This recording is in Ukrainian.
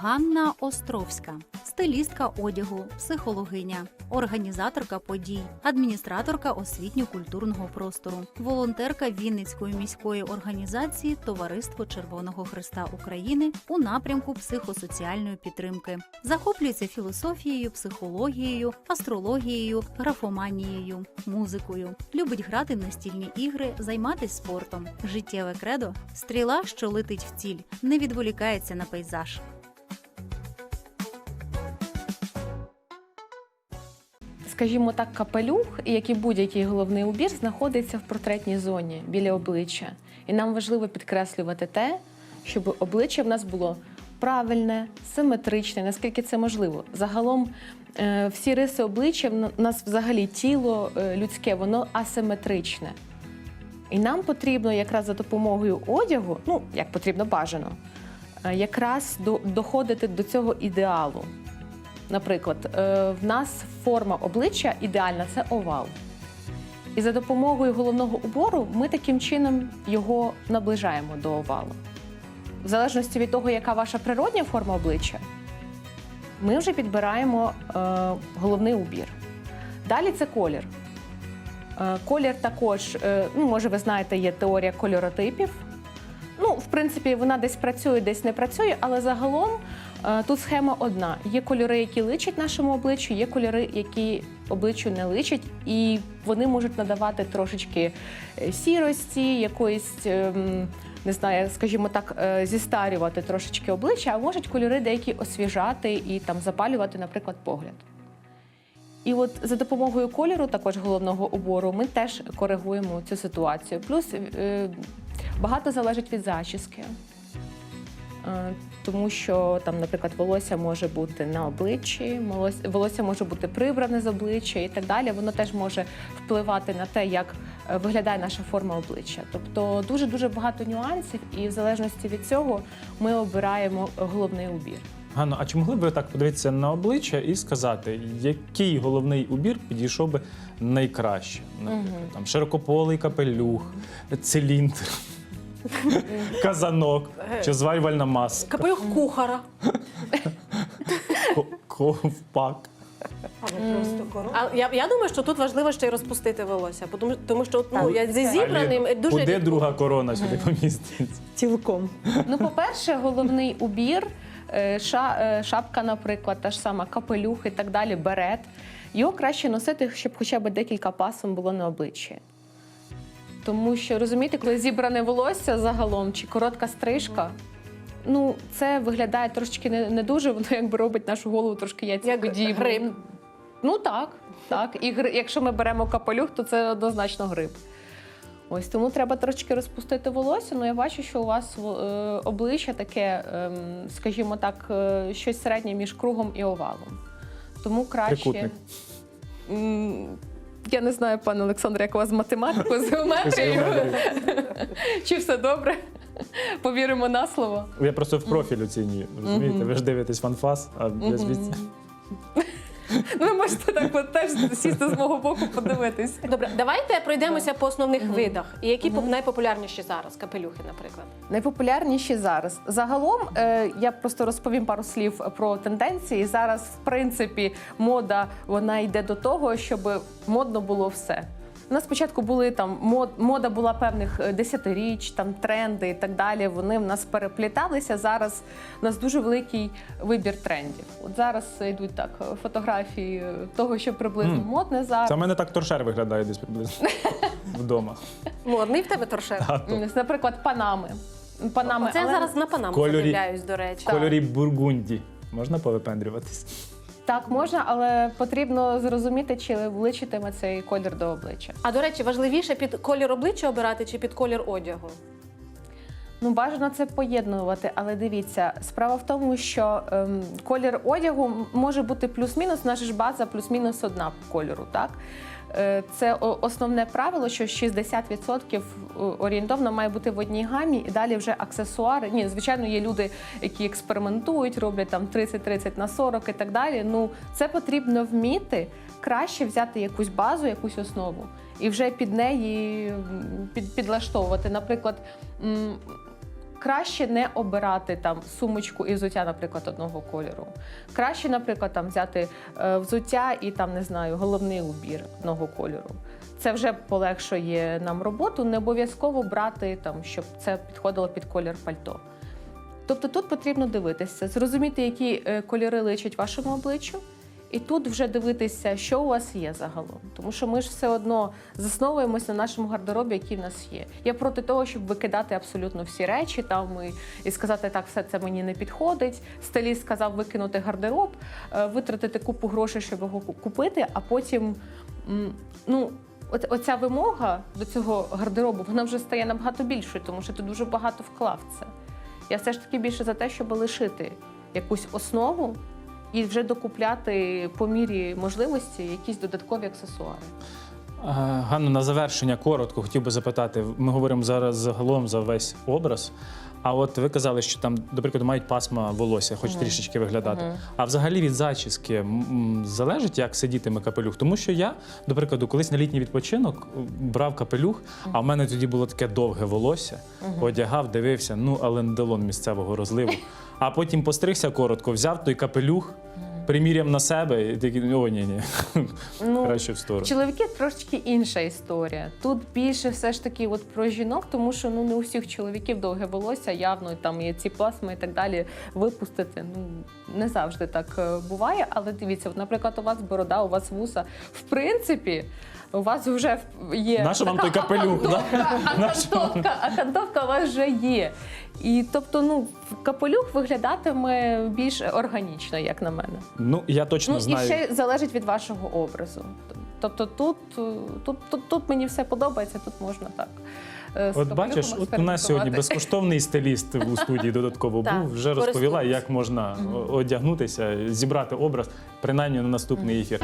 Ганна Островська, стилістка одягу, психологиня, організаторка подій, адміністраторка освітньо-культурного простору, волонтерка Вінницької міської організації Товариство Червоного Христа України у напрямку психосоціальної підтримки. Захоплюється філософією, психологією, астрологією, графоманією, музикою. Любить грати в настільні ігри, займатися спортом. Життєве кредо стріла, що летить в ціль, не відволікається на пейзаж. Скажімо так, капелюх, як і будь-який головний убір, знаходиться в портретній зоні біля обличчя. І нам важливо підкреслювати те, щоб обличчя в нас було правильне, симетричне, наскільки це можливо. Загалом е, всі риси обличчя, в нас взагалі тіло е, людське, воно асиметричне. І нам потрібно якраз за допомогою одягу, ну як потрібно бажано, е, якраз доходити до цього ідеалу. Наприклад, е, в нас форма обличчя ідеальна це овал. І за допомогою головного убору ми таким чином його наближаємо до овалу. В залежності від того, яка ваша природня форма обличчя, ми вже підбираємо е, головний убір. Далі це колір. Е, Колір також, ну, може, ви знаєте, є теорія кольоротипів. Ну, в принципі, вона десь працює, десь не працює, але загалом тут схема одна: є кольори, які личать нашому обличчю, є кольори, які обличчю не личать, і вони можуть надавати трошечки е, сірості, якоїсь. ем, Не знаю, скажімо так, е, зістарювати трошечки обличчя, а можуть кольори деякі освіжати і там запалювати, наприклад, погляд. І от за допомогою кольору, також головного убору, ми теж коригуємо цю ситуацію. Плюс е, багато залежить від зачіски. Е, Тому що там, наприклад, волосся може бути на обличчі, волос- волосся може бути прибране з обличчя і так далі. Воно теж може впливати на те, як е, виглядає наша форма обличчя. Тобто дуже дуже багато нюансів, і в залежності від цього ми обираємо головний убір. Ганно, а чи могли б ви так подивитися на обличчя і сказати, який головний убір підійшов би найкраще? Наприклад, там широкополий капелюх, циліндр, казанок чи зварювальна маска, Капелюх кухара. ко- ковпак. А я, я думаю, що тут важливо ще й розпустити волосся, тому, тому що ну, я зі зібраним дуже Куди рідко- друга корона сюди поміститься? Цілком. Ну, по-перше, головний убір, е, ша- е, шапка, наприклад, та ж сама капелюх і так далі, берет. Його краще носити, щоб хоча б декілька пасом було на обличчі. Тому що розумієте, коли зібране волосся загалом чи коротка стрижка, ну це виглядає трошечки не, не дуже, воно якби робить нашу голову трошки Як гриб. Ну так, так. І гри- якщо ми беремо капелюх, то це однозначно гриб. Ось тому треба трошки розпустити волосся. Ну я бачу, що у вас е, обличчя таке, ем, скажімо так, е, щось середнє між кругом і овалом. Тому краще. Трикутник. Я не знаю, пане Олександре, як у вас математику з геометрією. Чи все добре? Повіримо на слово. Я просто в профіль оцінюю. Розумієте, ви ж дивитесь фанфас, а я звідси. Ну, ви можете так от теж сісти з мого боку, подивитись. Добре, давайте пройдемося по основних видах. І які поп- найпопулярніші зараз капелюхи, наприклад. Найпопулярніші зараз. Загалом е, я просто розповім пару слів про тенденції. Зараз, в принципі, мода вона йде до того, щоб модно було все. У нас спочатку були там мод, мода була певних е, десятиріч, там тренди і так далі. Вони в нас перепліталися. Зараз у нас дуже великий вибір трендів. От зараз йдуть так е, фотографії е, того, що приблизно Мгм. модне зараз. Це в мене так торшер виглядає десь приблизно вдома. Модний в тебе торшер. Наприклад, панами. Панами Це я зараз на панаму Кольорі- до речі. В кольорі бургунді. Можна повипендрюватись? Так, можна, але потрібно зрозуміти, чи вличитиме цей колір до обличчя. А до речі, важливіше під колір обличчя обирати чи під колір одягу? Ну, бажано це поєднувати, але дивіться, справа в тому, що ем, колір одягу може бути плюс-мінус, наша ж база плюс-мінус одна по кольору, так? Е, Це основне правило, що 60% орієнтовно має бути в одній гамі, і далі вже аксесуари. Ні, звичайно, є люди, які експериментують, роблять там 30-30 на 40 і так далі. Ну, це потрібно вміти краще взяти якусь базу, якусь основу, і вже під неї під, підлаштовувати. Наприклад, Краще не обирати там сумочку і взуття, наприклад, одного кольору. Краще, наприклад, там взяти е, взуття і там не знаю, головний убір одного кольору. Це вже полегшує нам роботу. Не обов'язково брати там, щоб це підходило під колір пальто. Тобто тут потрібно дивитися, зрозуміти, які е, кольори личать вашому обличчю, і тут вже дивитися, що у вас є загалом. Тому що ми ж все одно засновуємось на нашому гардеробі, який в нас є. Я проти того, щоб викидати абсолютно всі речі там і, і сказати, так, все це мені не підходить. Стиліст сказав викинути гардероб, е, витратити купу грошей, щоб його купити, а потім. Ну, оця вимога до цього гардеробу вона вже стає набагато більшою, тому що ти дуже багато вклав це. Я все ж таки більше за те, щоб лишити якусь основу і вже докупляти по мірі можливості якісь додаткові аксесуари. Е, Ганна, на завершення коротко хотів би запитати. Ми говоримо зараз загалом за весь образ. А от ви казали, що там, до прикладу, мають пасма волосся, хоч трішечки виглядати. А взагалі від зачіски залежить, як сидітиме капелюх. Тому що я, до прикладу, колись на літній відпочинок брав капелюх, а в мене тоді було таке довге волосся, одягав, дивився, ну але не дало місцевого розливу. А потім постригся коротко, взяв той капелюх, приміряв на себе і такий, о, ні, ні, Ну, краще в сторону. Чоловіки трошечки інша історія. Тут більше все ж таки от про жінок, тому що ну не у всіх чоловіків довге волосся, явно там є ці пластми і так далі. Випустити ну не завжди так е, буває. Але дивіться, от, наприклад, у вас борода, у вас вуса. В принципі, у вас вже є Нащо вам той капелюх, да? окантовка, а кантовка, у вас вже є. І тобто, ну капелюх виглядатиме більш органічно, як на мене. Ну, я точно Ну знаю. і ще залежить від вашого образу. Тобто тут, тут, тут, тут мені все подобається, тут можна так. е, От бачиш, от у нас сьогодні безкоштовний стиліст у студії додатково Так, був. Вже розповіла, як можна одягнутися, зібрати образ, принаймні на наступний ефір.